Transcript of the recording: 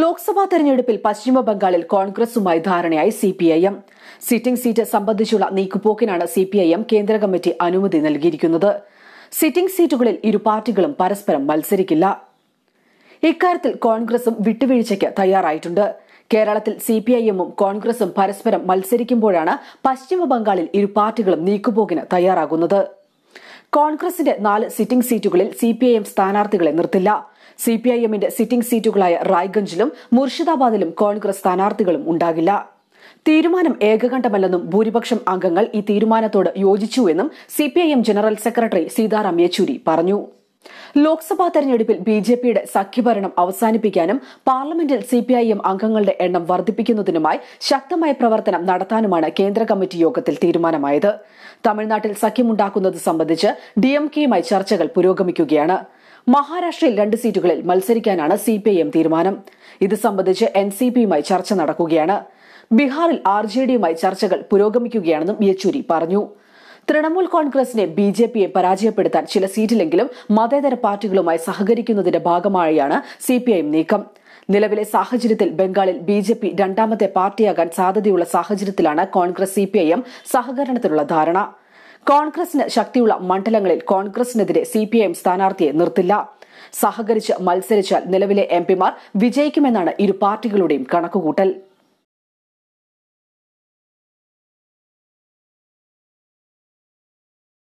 ലോക്സഭാ തെരഞ്ഞെടുപ്പിൽ പശ്ചിമ ബംഗാളിൽ കോൺഗ്രസുമായി ധാരണയായി സിപിഐഎം സിറ്റിംഗ് സീറ്റ് സംബന്ധിച്ചുള്ള നീക്കുപോക്കിനാണ് സിപിഐഎം കേന്ദ്ര കമ്മിറ്റി അനുമതി നൽകിയിരിക്കുന്നത്. സിറ്റിംഗ് സീറ്റുകളിൽ ഇരു പാർട്ടികളും പരസ്പരം മത്സരിക്കില്ല. ഇക്കാര്യത്തിൽ കോൺഗ്രസും വിട്ടുവീഴ്ചയ്ക്ക് തയ്യാറായിട്ടുണ്ട്. കേരളത്തിൽ സിപിഐഎമ്മും കോൺഗ്രസും പരസ്പരം മത്സരിക്കുമ്പോഴാണ് പശ്ചിമ ബംഗാളിൽ ഇരു പാർട്ടികളും നീക്കുപോക്കിന് തയ്യാറാകുന്നത്. കോൺഗ്രസിന്റെ നാല് സിറ്റിംഗ് സീറ്റുകളിൽ സിപിഐഎം സ്ഥാനാർത്ഥികളെ നിർത്തില്ല. സിപിഐഎമ്മിന്റെ സിറ്റിംഗ് സീറ്റുകളായ റായ്ഗഞ്ചിലും മുർഷിദാബാദിലും കോൺഗ്രസ് സ്ഥാനാർത്ഥികളും ഉണ്ടാകില്ല. തീരുമാനം ഏകകണ്ഠമല്ലെന്നും ഭൂരിപക്ഷം അംഗങ്ങൾ ഈ തീരുമാനത്തോട് യോജിച്ചുവെന്നും സിപിഐഎം ജനറൽ സെക്രട്ടറി സീതാറാം യെച്ചൂരി പറഞ്ഞു. ലോക്സഭാ തെരഞ്ഞെടുപ്പിൽ ബി ജെ പിയുടെ സഖ്യഭരണം അവസാനിപ്പിക്കാനും പാർലമെന്റിൽ സിപിഐഎം അംഗങ്ങളുടെ എണ്ണം വർദ്ധിപ്പിക്കുന്നതിനുമായി ശക്തമായ പ്രവർത്തനം നടത്താനുമാണ് കേന്ദ്ര കമ്മിറ്റി യോഗത്തിൽ തീരുമാനമായത്. തമിഴ്നാട്ടിൽ സഖ്യമുണ്ടാക്കുന്നത് സംബന്ധിച്ച് ഡിഎംകെയുമായി ചർച്ചകൾ പുരോഗമിക്കുകയാണ്. മഹാരാഷ്ട്രയിൽ രണ്ട് സീറ്റുകളിൽ മത്സരിക്കാനാണ് സിപിഐഎം തീരുമാനം. ഇത് സംബന്ധിച്ച് എൻ സി പിയുമായി ചർച്ച നടക്കുകയാണ്. ബീഹാറിൽ ആർ ജെ ഡിയുമായി ചർച്ചകൾ പുരോഗമിക്കുകയാണെന്നും യെച്ചൂരി പറഞ്ഞു. തൃണമൂൽ കോൺഗ്രസിനെ ബി ജെ പിയെ പരാജയപ്പെടുത്താൻ ചില സീറ്റിലെങ്കിലും മതേതര പാർട്ടികളുമായി സഹകരിക്കുന്നതിന്റെ ഭാഗമായാണ് സി പി സിപിഐഎം നീക്കം. നിലവിലെ സാഹചര്യത്തിൽ ബംഗാളിൽ ബി ജെ പി രണ്ടാമത്തെ പാർട്ടിയാകാൻ സാധ്യതയുള്ള സാഹചര്യത്തിലാണ് Congress C P I M സഹകരണത്തിനുള്ള ധാരണ. കോൺഗ്രസിന് ശക്തിയുള്ള മണ്ഡലങ്ങളിൽ കോൺഗ്രസിനെതിരെ സി പി ഐ എം സ്ഥാനാർത്ഥിയെ നിർത്തില്ല. സഹകരിച്ച് മത്സരിച്ചാൽ നിലവിലെ എം പിമാർ വിജയിക്കുമെന്നാണ് ഇരു പാർട്ടികളുടെയും കണക്കുകൂട്ടൽ.